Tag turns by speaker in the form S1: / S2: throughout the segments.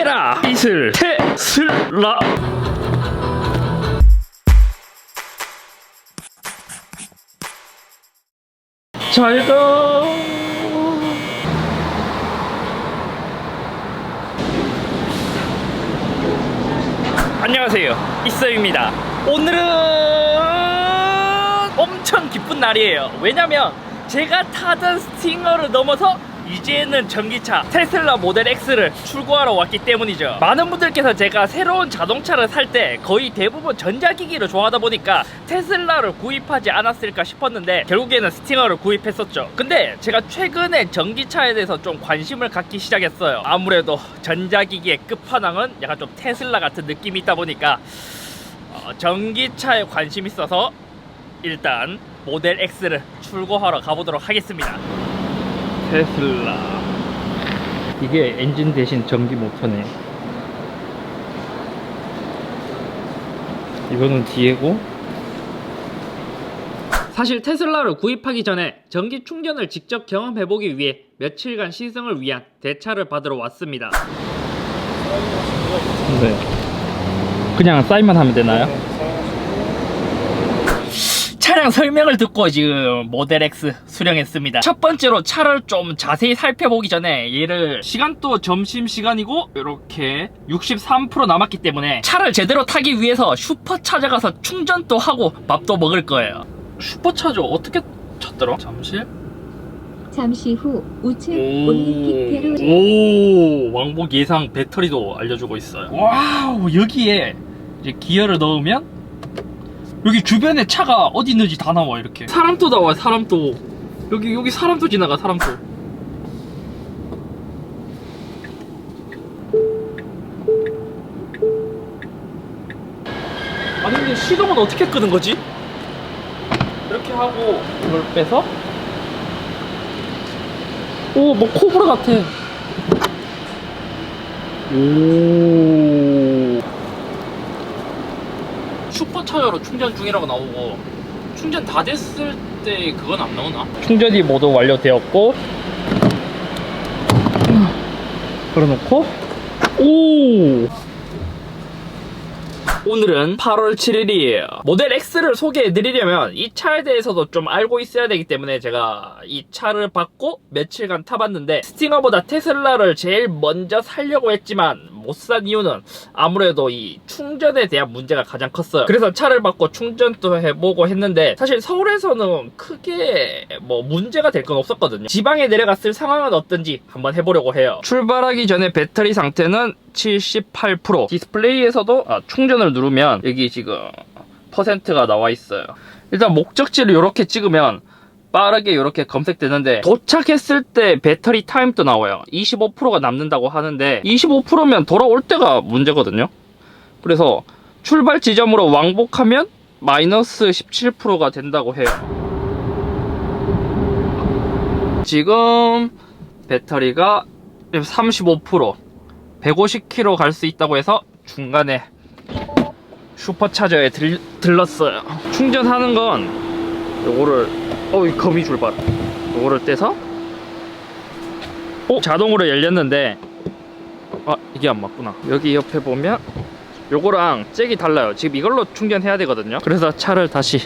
S1: 해라 이슬 테슬라. 잘가. 안녕하세요. 이서입니다. 오늘은 엄청 기쁜 날이에요. 왜냐면 제가 타던 스팅어를 넘어서 이제는 전기차 테슬라 모델 X를 출고하러 왔기 때문이죠. 많은 분들께서 제가 새로운 자동차를 살 때 거의 대부분 전자기기를 좋아하다 보니까 테슬라를 구입하지 않았을까 싶었는데 결국에는 스팅어를 구입했었죠. 근데 제가 최근에 전기차에 대해서 좀 관심을 갖기 시작했어요. 아무래도 전자기기의 끝판왕은 약간 좀 테슬라 같은 느낌이 있다 보니까 어, 전기차에 관심 있어서 일단 모델 X를 출고하러 가보도록 하겠습니다. 테슬라. 이게 엔진 대신 전기 모터네. 이거는 뒤에고. 사실 테슬라를 구입하기 전에 전기 충전을 직접 경험해보기 위해 며칠간 시승을 위한 대차를 받으러 왔습니다. 네. 그냥 사인만 하면 되나요? 차량 설명을 듣고 지금 모델 X 수령했습니다. 첫 번째로 차를 좀 자세히 살펴보기 전에 얘를 시간도 점심 시간이고 이렇게 63% 남았기 때문에 차를 제대로 타기 위해서 슈퍼 찾아가서 충전도 하고 밥도 먹을 거예요. 슈퍼 차저 어떻게 찾더라? 잠시.
S2: 잠시 후 우측 올림픽 대로
S1: 오 왕복 예상 배터리도 알려주고 있어요. 와우 여기에 이제 기어를 넣으면 여기 주변에 차가 어디 있는지 다 나와 이렇게. 사람도 나와 사람도 여기 여기 사람도 지나가 사람도. 아니 근데 시동은 어떻게 끄는 거지? 이렇게 하고 이걸 빼서 오, 뭐 코브라 같아. 오. 슈퍼차저로 충전 중이라고 나오고 충전 다 됐을 때 그건 안 나오나? 충전이 모두 완료되었고 걸어놓고 오. 오늘은 8월 7일이에요. 모델 X를 소개해드리려면 이 차에 대해서도 좀 알고 있어야 되기 때문에 제가 이 차를 받고 며칠간 타봤는데 스팅어보다 테슬라를 제일 먼저 살려고 했지만 못 산 이유는 아무래도 이 충전에 대한 문제가 가장 컸어요. 그래서 차를 받고 충전도 해보고 했는데 사실 서울에서는 크게 뭐 문제가 될 건 없었거든요. 지방에 내려갔을 상황은 어떤지 한번 해보려고 해요. 출발하기 전에 배터리 상태는 78% 디스플레이에서도 아, 충전을 누르면 여기 지금 퍼센트가 나와 있어요. 일단 목적지를 이렇게 찍으면 빠르게 이렇게 검색되는데 도착했을 때 배터리 타임도 나와요. 25%가 남는다고 하는데 25%면 돌아올 때가 문제거든요. 그래서 출발 지점으로 왕복하면 마이너스 17%가 된다고 해요. 지금 배터리가 35% 150km 갈 수 있다고 해서 중간에 슈퍼차저에 들, 들렀어요. 충전하는 건 요거를 어이 거미 줄발. 요거를 떼서 어? 자동으로 열렸는데 아 이게 안 맞구나. 여기 옆에 보면 요거랑 잭이 달라요. 지금 이걸로 충전해야 되거든요. 그래서 차를 다시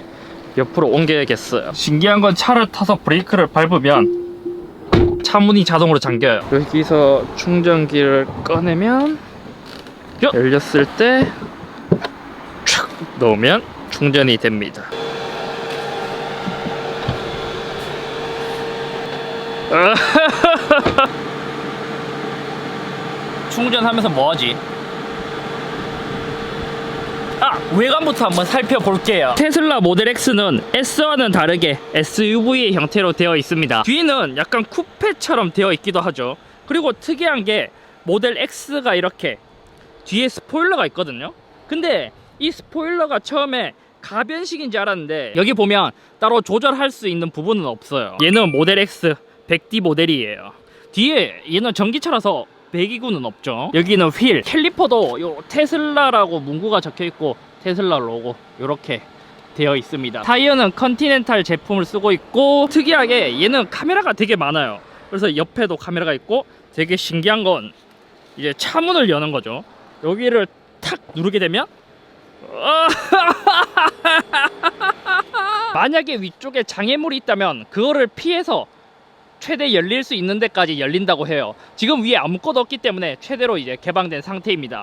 S1: 옆으로 옮겨야겠어요. 신기한 건 차를 타서 브레이크를 밟으면 차 문이 자동으로 잠겨요. 여기서 충전기를 꺼내면 요! 열렸을 때촥 넣으면 충전이 됩니다 충전하면서 뭐하지? 아 외관부터 한번 살펴볼게요. 테슬라 모델 X는 S와는 다르게 SUV의 형태로 되어 있습니다. 뒤는 약간 쿠페처럼 되어 있기도 하죠. 그리고 특이한 게 모델 X가 이렇게 뒤에 스포일러가 있거든요. 근데 이 스포일러가 처음에 가변식인지 알았는데 여기 보면 따로 조절할 수 있는 부분은 없어요. 얘는 모델 X 100D 모델이에요. 뒤에 얘는 전기차라서 배기구는 없죠. 여기는 휠 캘리퍼도 요 테슬라라고 문구가 적혀 있고 테슬라 로고 이렇게 되어 있습니다. 타이어는 컨티넨탈 제품을 쓰고 있고 특이하게 얘는 카메라가 되게 많아요. 그래서 옆에도 카메라가 있고 되게 신기한 건 이제 차문을 여는 거죠. 여기를 탁 누르게 되면 만약에 위쪽에 장애물이 있다면 그거를 피해서 최대 열릴 수 있는 데까지 열린다고 해요. 지금 위에 아무것도 없기 때문에 최대로 이제 개방된 상태입니다.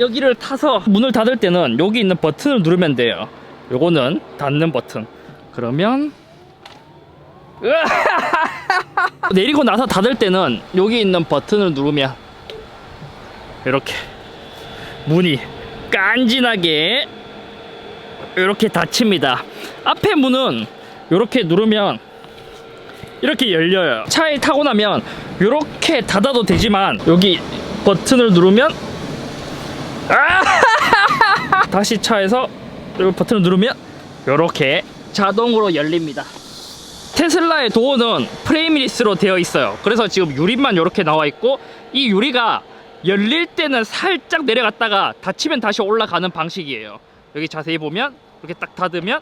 S1: 여기를 타서 문을 닫을 때는 여기 있는 버튼을 누르면 돼요. 요거는 닫는 버튼. 그러면 내리고 나서 닫을 때는 여기 있는 버튼을 누르면 이렇게 문이 깐진하게 이렇게 닫힙니다. 앞에 문은 이렇게 누르면 이렇게 열려요. 차에 타고 나면 이렇게 닫아도 되지만 여기 버튼을 누르면 아! 다시 차에서 이 버튼을 누르면 이렇게 자동으로 열립니다. 테슬라의 도어는 프레임리스로 되어 있어요. 그래서 지금 유리만 이렇게 나와 있고 이 유리가 열릴 때는 살짝 내려갔다가 닫히면 다시 올라가는 방식이에요. 여기 자세히 보면 이렇게 딱 닫으면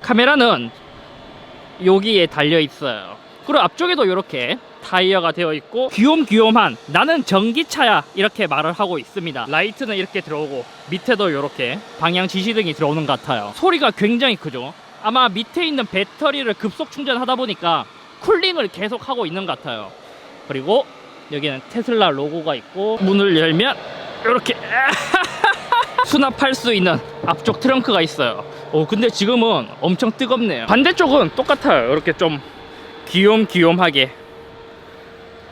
S1: 카메라는 여기에 달려 있어요. 그리고 앞쪽에도 이렇게 타이어가 되어 있고 귀욤귀욤한 나는 전기차야 이렇게 말을 하고 있습니다. 라이트는 이렇게 들어오고 밑에도 이렇게 방향 지시등이 들어오는 것 같아요. 소리가 굉장히 크죠. 아마 밑에 있는 배터리를 급속 충전하다 보니까 쿨링을 계속 하고 있는 것 같아요. 그리고 여기는 테슬라 로고가 있고 문을 열면 이렇게 수납할 수 있는 앞쪽 트렁크가 있어요. 오 근데 지금은 엄청 뜨겁네요. 반대쪽은 똑같아요. 이렇게 좀 귀욤귀욤하게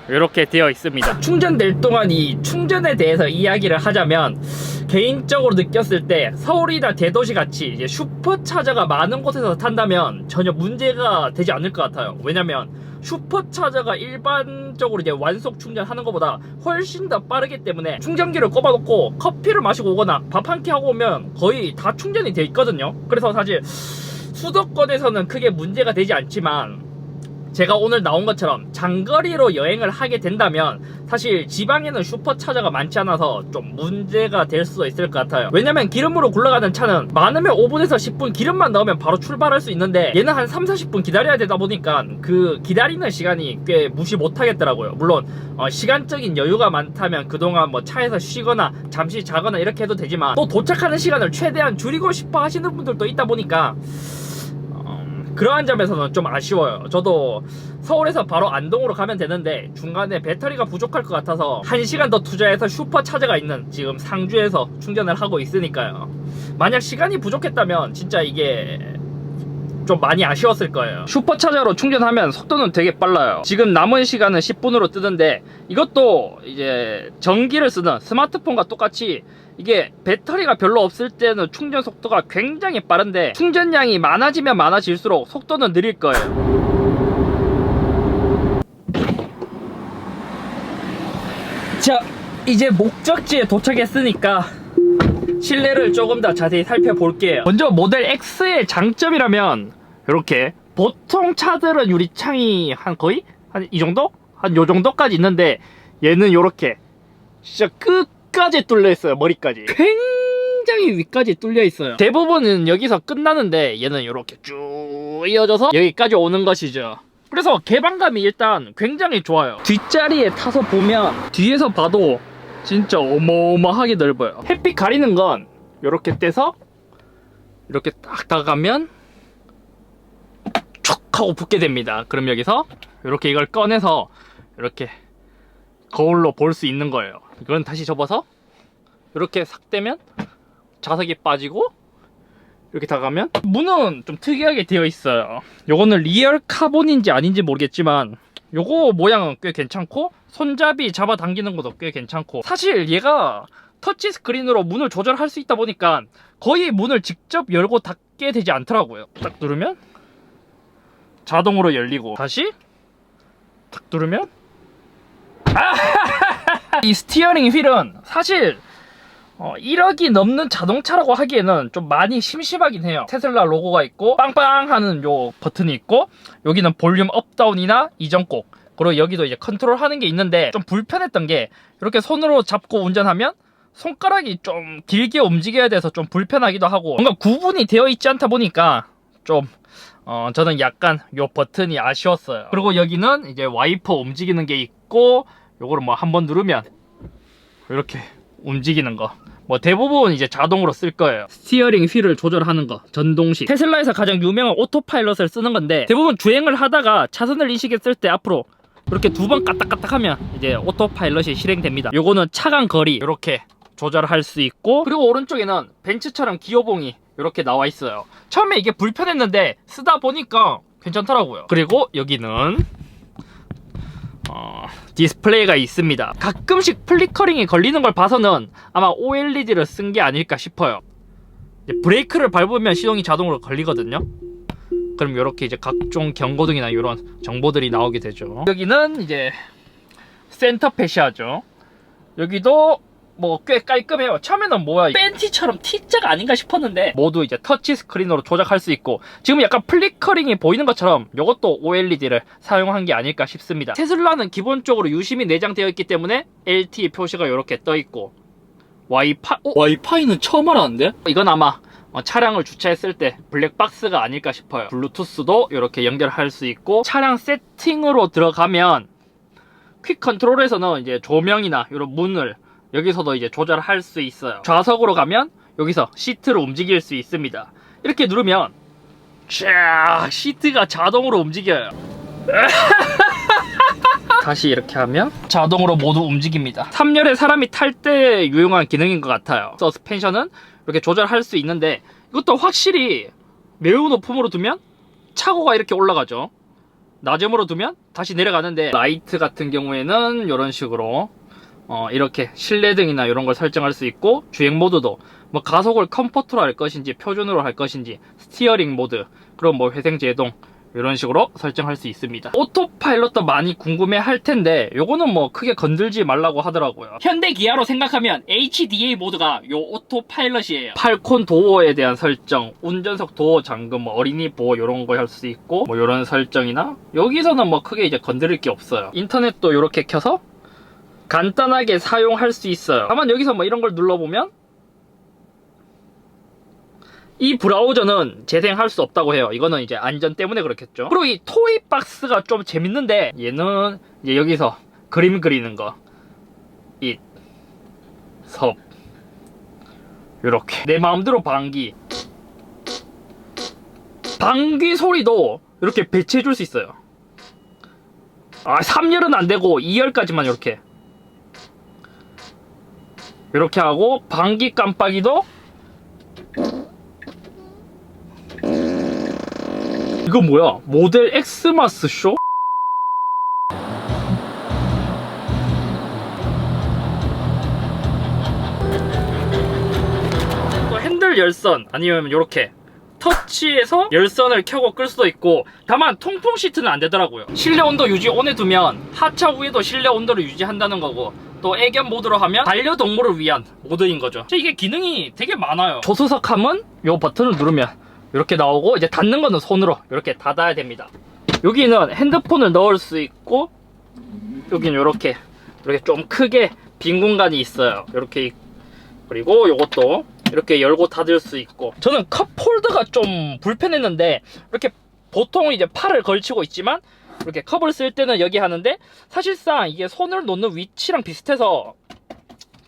S1: 이렇게 되어 있습니다. 충전될 동안 이 충전에 대해서 이야기를 하자면 개인적으로 느꼈을 때 서울이나 대도시 같이 이제 슈퍼차저가 많은 곳에서 탄다면 전혀 문제가 되지 않을 것 같아요. 왜냐면 슈퍼차저가 일반적으로 이제 완속 충전하는 것보다 훨씬 더 빠르기 때문에 충전기를 꼽아놓고 커피를 마시고 오거나 밥 한 끼 하고 오면 거의 다 충전이 돼 있거든요. 그래서 사실 수도권에서는 크게 문제가 되지 않지만 제가 오늘 나온 것처럼 장거리로 여행을 하게 된다면 사실 지방에는 슈퍼차저가 많지 않아서 좀 문제가 될 수도 있을 것 같아요. 왜냐면 기름으로 굴러가는 차는 많으면 5분에서 10분 기름만 넣으면 바로 출발할 수 있는데 얘는 한 3, 40분 기다려야 되다 보니까 그 기다리는 시간이 꽤 무시 못 하겠더라고요. 물론 어, 시간적인 여유가 많다면 그동안 뭐 차에서 쉬거나 잠시 자거나 이렇게 해도 되지만 또 도착하는 시간을 최대한 줄이고 싶어 하시는 분들도 있다 보니까 음, 그러한 점에서는 좀 아쉬워요. 저도 서울에서 바로 안동으로 가면 되는데 중간에 배터리가 부족할 것 같아서 1시간 더 투자해서 슈퍼차저가 있는 지금 상주에서 충전을 하고 있으니까요. 만약 시간이 부족했다면 진짜 이게 좀 많이 아쉬웠을 거예요. 슈퍼차저로 충전하면 속도는 되게 빨라요. 지금 남은 시간은 10분으로 뜨는데 이것도 이제 전기를 쓰는 스마트폰과 똑같이 이게 배터리가 별로 없을 때는 충전 속도가 굉장히 빠른데 충전량이 많아지면 많아질수록 속도는 느릴 거예요. 자, 이제 목적지에 도착했으니까 실내를 조금 더 자세히 살펴볼게요. 먼저 모델 X의 장점이라면 이렇게 보통 차들은 유리창이 한 거의 한 이 정도? 한 요 정도까지 있는데 얘는 이렇게 진짜 끝까지 뚫려 있어요. 머리까지. 굉장히 위까지 뚫려 있어요. 대부분은 여기서 끝나는데 얘는 이렇게 쭉 이어져서 여기까지 오는 것이죠. 그래서 개방감이 일단 굉장히 좋아요. 뒷자리에 타서 보면 뒤에서 봐도 진짜 어마어마하게 넓어요. 햇빛 가리는 건 이렇게 떼서 이렇게 딱 다가면 촉 하고 붙게 됩니다. 그럼 여기서 이렇게 이걸 꺼내서 이렇게 거울로 볼 수 있는 거예요. 이건 다시 접어서 이렇게 싹 떼면 자석이 빠지고 이렇게 다가면 문은 좀 특이하게 되어 있어요. 요거는 리얼 카본인지 아닌지 모르겠지만 요거 모양은 꽤 괜찮고 손잡이 잡아당기는 것도 꽤 괜찮고 사실 얘가 터치 스크린으로 문을 조절할 수 있다 보니까 거의 문을 직접 열고 닫게 되지 않더라고요. 딱 누르면 자동으로 열리고 다시 탁 누르면 아! 이 스티어링 휠은 사실 어, 1억이 넘는 자동차라고 하기에는 좀 많이 심심하긴 해요. 테슬라 로고가 있고 빵빵 하는 요 버튼이 있고 여기는 볼륨 업다운이나 이전곡 그리고 여기도 이제 컨트롤 하는 게 있는데 좀 불편했던 게 이렇게 손으로 잡고 운전하면 손가락이 좀 길게 움직여야 돼서 좀 불편하기도 하고 뭔가 구분이 되어 있지 않다 보니까 좀 어, 저는 약간 요 버튼이 아쉬웠어요. 그리고 여기는 이제 와이퍼 움직이는 게 있고 요거를 뭐 한 번 누르면 이렇게 움직이는 거. 뭐 대부분 이제 자동으로 쓸 거예요. 스티어링 휠을 조절하는 거, 전동식. 테슬라에서 가장 유명한 오토파일럿을 쓰는 건데 대부분 주행을 하다가 차선을 인식했을 때 앞으로 이렇게 두 번 까딱까딱 하면 이제 오토파일럿이 실행됩니다. 요거는 차간 거리 이렇게 조절할 수 있고 그리고 오른쪽에는 벤츠처럼 기어봉이 이렇게 나와 있어요. 처음에 이게 불편했는데 쓰다 보니까 괜찮더라고요. 그리고 여기는 어, 디스플레이가 있습니다. 가끔씩 플리커링이 걸리는 걸 봐서는 아마 OLED를 쓴 게 아닐까 싶어요. 브레이크를 밟으면 시동이 자동으로 걸리거든요. 그럼 이렇게 이제 각종 경고등이나 이런 정보들이 나오게 되죠. 여기는 이제 센터 패시아죠. 여기도 뭐 꽤 깔끔해요. 처음에는 뭐야 벤티처럼 T자가 아닌가 싶었는데 모두 이제 터치 스크린으로 조작할 수 있고 지금 약간 플리커링이 보이는 것처럼 이것도 OLED를 사용한 게 아닐까 싶습니다. 테슬라는 기본적으로 유심히 내장되어 있기 때문에 LTE 표시가 이렇게 떠 있고 와이파이 어? 와이파이는 처음 알았는데? 이건 아마 어, 차량을 주차했을 때 블랙박스가 아닐까 싶어요. 블루투스도 이렇게 연결할 수 있고 차량 세팅으로 들어가면 퀵 컨트롤에서는 이제 조명이나 이런 문을 여기서도 이제 조절할 수 있어요. 좌석으로 가면 여기서 시트를 움직일 수 있습니다. 이렇게 누르면 쫙 시트가 자동으로 움직여요. 다시 이렇게 하면 자동으로 모두 움직입니다. 3열에 사람이 탈 때 유용한 기능인 것 같아요. 서스펜션은 이렇게 조절할 수 있는데 이것도 확실히 매우 높음으로 두면 차고가 이렇게 올라가죠. 낮음으로 두면 다시 내려가는데 라이트 같은 경우에는 이런 식으로 어, 이렇게 실내 등이나 이런 걸 설정할 수 있고 주행 모드도 뭐 가속을 컴포트로 할 것인지 표준으로 할 것인지 스티어링 모드 그럼 뭐 회생 제동 이런 식으로 설정할 수 있습니다. 오토파일럿도 많이 궁금해 할 텐데 요거는 뭐 크게 건들지 말라고 하더라고요. 현대 기아로 생각하면 HDA 모드가 요 오토파일럿이에요. 팔콘 도어에 대한 설정, 운전석 도어 잠금, 뭐 어린이 보호 이런 거 할 수 있고 뭐 이런 설정이나 여기서는 뭐 크게 이제 건드릴 게 없어요. 인터넷도 이렇게 켜서 간단하게 사용할 수 있어요. 다만 여기서 뭐 이런 걸 눌러보면 이 브라우저는 재생할 수 없다고 해요. 이거는 이제 안전 때문에 그렇겠죠. 그리고 이 토이 박스가 좀 재밌는데 얘는 이제 여기서 그림 그리는 거. 이 섭. 요렇게 내 마음대로 방귀. 방귀 소리도 이렇게 배치해 줄 수 있어요. 아, 3열은 안 되고 2열까지만 이렇게. 이렇게 하고 방귀 깜빡이도 이거 뭐야? 모델 엑스마스 쇼? 또 핸들 열선 아니면 이렇게 터치해서 열선을 켜고 끌 수도 있고 다만 통풍 시트는 안 되더라고요 실내 온도 유지 온에 두면 하차 후에도 실내 온도를 유지한다는 거고 또 애견 모드로 하면 반려동물을 위한 모드인 거죠. 이게 기능이 되게 많아요. 조수석함은 요 버튼을 누르면 이렇게 나오고 이제 닫는 거는 손으로 이렇게 닫아야 됩니다. 여기는 핸드폰을 넣을 수 있고 여기는 이렇게 이렇게 좀 크게 빈 공간이 있어요. 이렇게 그리고 요것도 이렇게 열고 닫을 수 있고. 저는 컵 홀더가 좀 불편했는데 이렇게 보통 이제 팔을 걸치고 있지만 이렇게 컵을 쓸 때는 여기 하는데 사실상 이게 손을 놓는 위치랑 비슷해서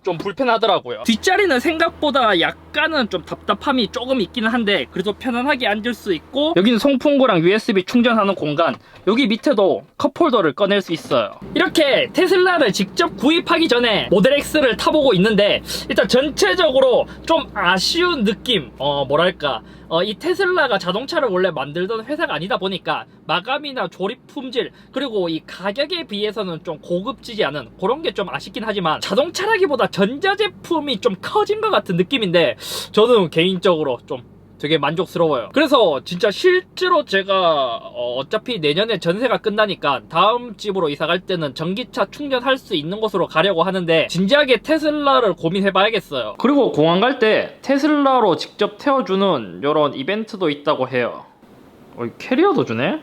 S1: 좀 불편하더라고요. 뒷자리는 생각보다 약 간은 좀 답답함이 조금 있기는 한데 그래도 편안하게 앉을 수 있고 여기는 송풍구랑 USB 충전하는 공간. 여기 밑에도 컵홀더를 꺼낼 수 있어요. 이렇게 테슬라를 직접 구입하기 전에 모델 X를 타보고 있는데 일단 전체적으로 좀 아쉬운 느낌 어 뭐랄까. 어, 이 테슬라가 자동차를 원래 만들던 회사가 아니다 보니까 마감이나 조립 품질 그리고 이 가격에 비해서는 좀 고급지지 않은 그런 게 좀 아쉽긴 하지만 자동차라기보다 전자제품이 좀 커진 것 같은 느낌인데 저는 개인적으로 좀 되게 만족스러워요. 그래서 진짜 실제로 제가 어, 어차피 내년에 전세가 끝나니까 다음 집으로 이사 갈 때는 전기차 충전할 수 있는 곳으로 가려고 하는데 진지하게 테슬라를 고민해 봐야겠어요. 그리고 공항 갈 때 테슬라로 직접 태워주는 이런 이벤트도 있다고 해요. 어, 이 캐리어도 주네?